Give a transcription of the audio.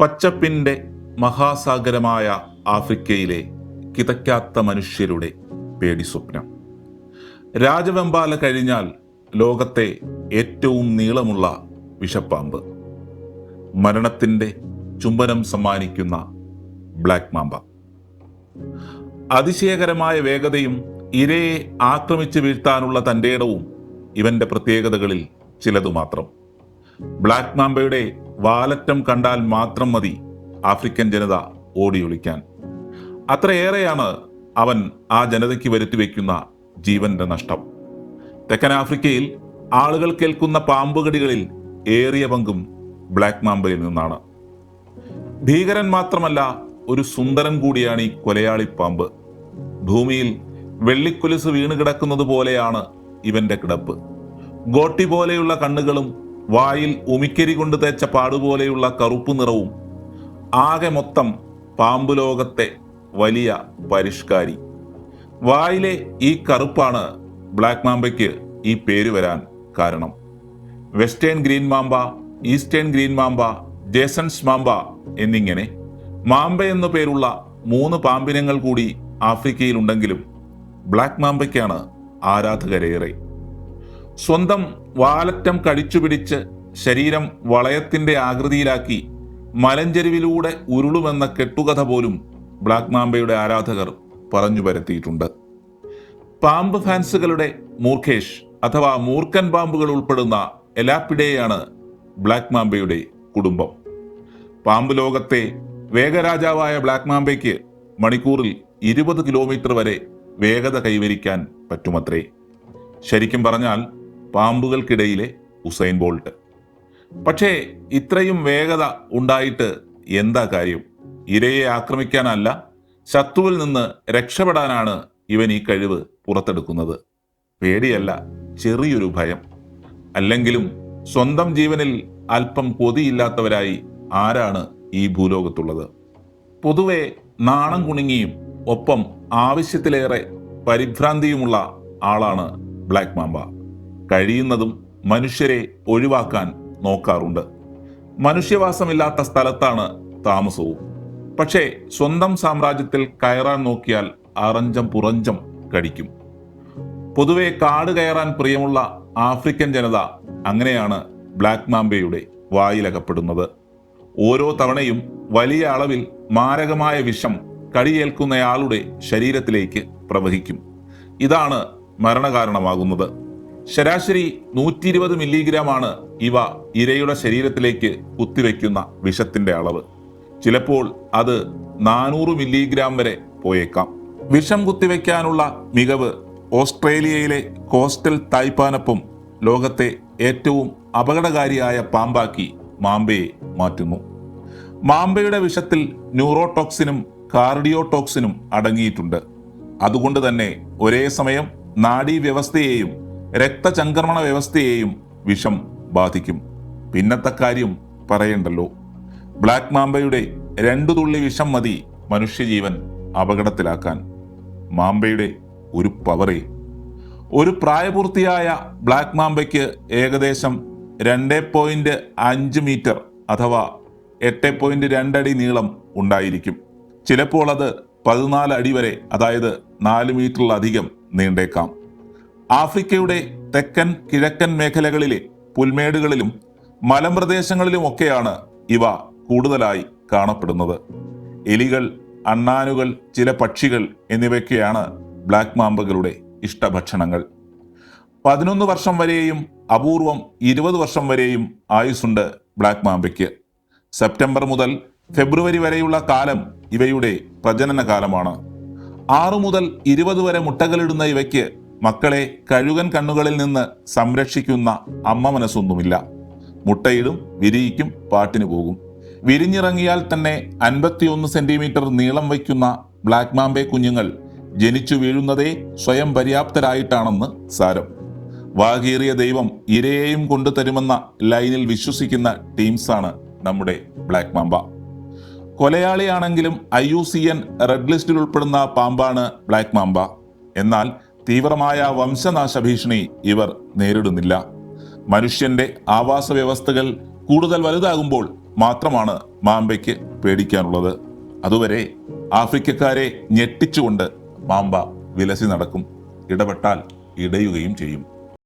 പച്ചപ്പിന്റെ മഹാസാഗരമായ ആഫ്രിക്കയിലെ കിതയ്ക്കാത്ത മനുഷ്യരുടെ പേടി സ്വപ്നം രാജവെമ്പാല കഴിഞ്ഞാൽ ലോകത്തെ ഏറ്റവും നീളമുള്ള വിഷപ്പാമ്പ്. മരണത്തിന്റെ ചുംബനം സമ്മാനിക്കുന്ന ബ്ലാക്ക് മാമ്പ അതിശയകരമായ വേഗതയും ഇരയെ ആക്രമിച്ചു വീഴ്ത്താനുള്ള തന്റെ ഇടവും ഇവന്റെ പ്രത്യേകതകളിൽ ചിലതു മാത്രം ബ്ലാക്ക് മാമ്പയുടെ വാലറ്റം കണ്ടാൽ മാത്രം മതി ആഫ്രിക്കൻ ജനത ഓടിയൊളിക്കാൻ അത്രയേറെയാണ് അവൻ ആ ജനതയ്ക്ക് വരുത്തിവെക്കുന്ന ജീവന്റെ നഷ്ടം. തെക്കൻ ആഫ്രിക്കയിൽ ആളുകൾ കേൾക്കുന്ന പാമ്പുകടികളിൽ ഏറിയ പങ്കും ബ്ലാക്ക് മാമ്പയിൽ നിന്നാണ്. ഭീകരൻ മാത്രമല്ല ഒരു സുന്ദരൻ കൂടിയാണ് ഈ കൊലയാളി പാമ്പ്. ഭൂമിയിൽ വെള്ളിക്കൊലുസ് വീണ് കിടക്കുന്നത് പോലെയാണ് ഇവന്റെ കിടപ്പ്. ഗോട്ടി പോലെയുള്ള കണ്ണുകളും വായിൽ ഉമിക്കരി കൊണ്ട് തേച്ച പാടുപോലെയുള്ള കറുപ്പ് നിറവും ആകെ മൊത്തം പാമ്പ് ലോകത്തെ വലിയ പരിഷ്കാരി. വായിലെ ഈ കറുപ്പാണ് ബ്ലാക്ക് മാമ്പയ്ക്ക് ഈ പേര് വരാൻ കാരണം. Western green mamba eastern green mamba Jason's mamba എന്നിങ്ങനെ മാമ്പ എന്നു പേരുള്ള മൂന്ന് പാമ്പിനങ്ങൾ കൂടി ആഫ്രിക്കയിലുണ്ടെങ്കിലും ബ്ലാക്ക് മാമ്പയ്ക്കാണ് ആരാധകരേറെ. സ്വന്തം വാലറ്റം കടിച്ചുപിടിച്ച് ശരീരം വളയത്തിന്റെ ആകൃതിയിലാക്കി മലഞ്ചെരുവിലൂടെ ഉരുളുമെന്ന കെട്ടുകഥ പോലും ബ്ലാക്ക് മാംബയുടെ ആരാധകർ പറഞ്ഞു പരത്തിയിട്ടുണ്ട്. പാമ്പ് ഫാൻസുകളുടെ മൂർഖേഷ് അഥവാ മൂർഖൻ പാമ്പുകൾ ഉൾപ്പെടുന്ന എലാപ്പിഡേയാണ് ബ്ലാക്ക് മാംബയുടെ കുടുംബം. പാമ്പ് ലോകത്തെ വേഗരാജാവായ ബ്ലാക്ക് മാമ്പയ്ക്ക് മണിക്കൂറിൽ ഇരുപത് കിലോമീറ്റർ വരെ വേഗത കൈവരിക്കാൻ പറ്റുമത്രേ. ശരിക്കും പറഞ്ഞാൽ പാമ്പുകൾക്കിടയിലെ ഉസൈൻ ബോൾട്ട്. പക്ഷേ ഇത്രയും വേഗത ഉണ്ടായിട്ട് എന്താ കാര്യം? ഇരയെ ആക്രമിക്കാനല്ല ശത്രുവിൽ നിന്ന് രക്ഷപ്പെടാനാണ് ഇവൻ ഈ കഴിവ് പുറത്തെടുക്കുന്നത്. പേടിയല്ല ചെറിയൊരു ഭയം. അല്ലെങ്കിലും സ്വന്തം ജീവനിൽ അല്പം കൊതിയില്ലാത്തവരായി ആരാണ് ഈ ഭൂലോകത്തുള്ളത്? പൊതുവെ നാണം കുണുങ്ങിയും ഒപ്പം ആവശ്യത്തിലേറെ പരിഭ്രാന്തിയുമുള്ള ആളാണ് ബ്ലാക്ക് മാമ്പ കഴിയുന്നതും മനുഷ്യരെ ഒഴിവാക്കാൻ നോക്കാറുണ്ട്. മനുഷ്യവാസമില്ലാത്ത സ്ഥലത്താണ് താമസവും. പക്ഷേ സ്വന്തം സാമ്രാജ്യത്തിൽ കയറാൻ നോക്കിയാൽ അറഞ്ചം പുറഞ്ചം കടിക്കും. പൊതുവെ കാട് കയറാൻ പ്രിയമുള്ള ആഫ്രിക്കൻ ജനത അങ്ങനെയാണ് ബ്ലാക്ക് മാമ്പയുടെ വായിലകപ്പെടുന്നത്. ഓരോ തവണയും വലിയ അളവിൽ മാരകമായ വിഷം കടിയേൽക്കുന്നയാളുടെ ശരീരത്തിലേക്ക് പ്രവഹിക്കും. ഇതാണ് മരണകാരണമാകുന്നത്. ശരാശരി നൂറ്റി ഇരുപത് മില്ലിഗ്രാമാണ് ഇവ ഇരയുടെ ശരീരത്തിലേക്ക് കുത്തിവെക്കുന്ന വിഷത്തിന്റെ അളവ്. ചിലപ്പോൾ അത് നാനൂറ് മില്ലിഗ്രാം വരെ പോയേക്കാം. വിഷം കുത്തിവെക്കാനുള്ള മികവ് ഓസ്ട്രേലിയയിലെ കോസ്റ്റൽ തായ്പാനപ്പം ലോകത്തെ ഏറ്റവും അപകടകാരിയായ പാമ്പാക്കി മാമ്പയെ മാറ്റുന്നു. മാമ്പയുടെ വിഷത്തിൽ ന്യൂറോടോക്സിനും കാർഡിയോടോക്സിനും അടങ്ങിയിട്ടുണ്ട്. അതുകൊണ്ട് തന്നെ ഒരേ സമയം നാഡീവ്യവസ്ഥയെയും രക്തചംക്രമണ വ്യവസ്ഥയെയും വിഷം ബാധിക്കും. പിന്നത്തെ കാര്യം പറയണ്ടല്ലോ. ബ്ലാക്ക് മാമ്പയുടെ രണ്ടു തുള്ളി വിഷം മതി മനുഷ്യജീവൻ അപകടത്തിലാക്കാൻ. മാമ്പയുടെ ഒരു പവറേ. ഒരു പ്രായപൂർത്തിയായ ബ്ലാക്ക് മാമ്പയ്ക്ക് ഏകദേശം രണ്ട് പോയിന്റ് അഞ്ച് മീറ്റർ അഥവാ എട്ട് പോയിന്റ് രണ്ടടി നീളം ഉണ്ടായിരിക്കും. ചിലപ്പോൾ അത് പതിനാല് അടി വരെ അതായത് നാല് മീറ്ററിലധികം നീണ്ടേക്കാം. ആഫ്രിക്കയുടെ തെക്കൻ കിഴക്കൻ മേഖലകളിലെ പുൽമേടുകളിലും മലമ്പ്രദേശങ്ങളിലുമൊക്കെയാണ് ഇവ കൂടുതലായി കാണപ്പെടുന്നത്. എലികൾ അണ്ണാനുകൾ ചില പക്ഷികൾ എന്നിവയൊക്കെയാണ് ബ്ലാക്ക് മാമ്പുകളുടെ ഇഷ്ടഭക്ഷണങ്ങൾ. പതിനൊന്ന് വർഷം വരെയും അപൂർവം ഇരുപത് വർഷം വരെയും ആയുസ്സുണ്ട് ബ്ലാക്ക് മാമ്പയ്ക്ക്. സെപ്റ്റംബർ മുതൽ ഫെബ്രുവരി വരെയുള്ള കാലം ഇവയുടെ പ്രജനന കാലമാണ് ആറു മുതൽ ഇരുപത് വരെ മുട്ടകളിടുന്ന ഇവയ്ക്ക് മക്കളെ കഴുകൻ കണ്ണുകളിൽ നിന്ന് സംരക്ഷിക്കുന്ന അമ്മ മനസ്സൊന്നുമില്ല. മുട്ടയിടും വിരിയിക്കും പാട്ടിന് പോകും. വിരിഞ്ഞിറങ്ങിയാൽ തന്നെ അൻപത്തിയൊന്ന് സെന്റിമീറ്റർ നീളം വയ്ക്കുന്ന ബ്ലാക്ക് മാമ്പെ കുഞ്ഞുങ്ങൾ ജനിച്ചു വീഴുന്നതേ സ്വയം പര്യാപ്തരായിട്ടാണെന്ന് സാരം. വാകീറിയ ദൈവം ഇരയെയും കൊണ്ടു തരുമെന്ന ലൈനിൽ വിശ്വസിക്കുന്ന ടീംസാണ് നമ്മുടെ black mamba കൊലയാളിയാണെങ്കിലും I U C N red ലിസ്റ്റിൽ ഉൾപ്പെടുന്ന പാമ്പാണ് ബ്ലാക്ക് മാമ്പ എന്നാൽ തീവ്രമായ വംശനാശ ഭീഷണി ഇവർ നേരിടുന്നില്ല. മനുഷ്യന്റെ ആവാസ വ്യവസ്ഥകൾ കൂടുതൽ വലുതാകുമ്പോൾ മാത്രമാണ് മാമ്പയ്ക്ക് പേടിക്കാനുള്ളത്. അതുവരെ ആഫ്രിക്കക്കാരെ ഞെട്ടിച്ചുകൊണ്ട് മാമ്പ വിലസി നടക്കും ഇടപെട്ടാൽ ഇടയുകയും ചെയ്യും.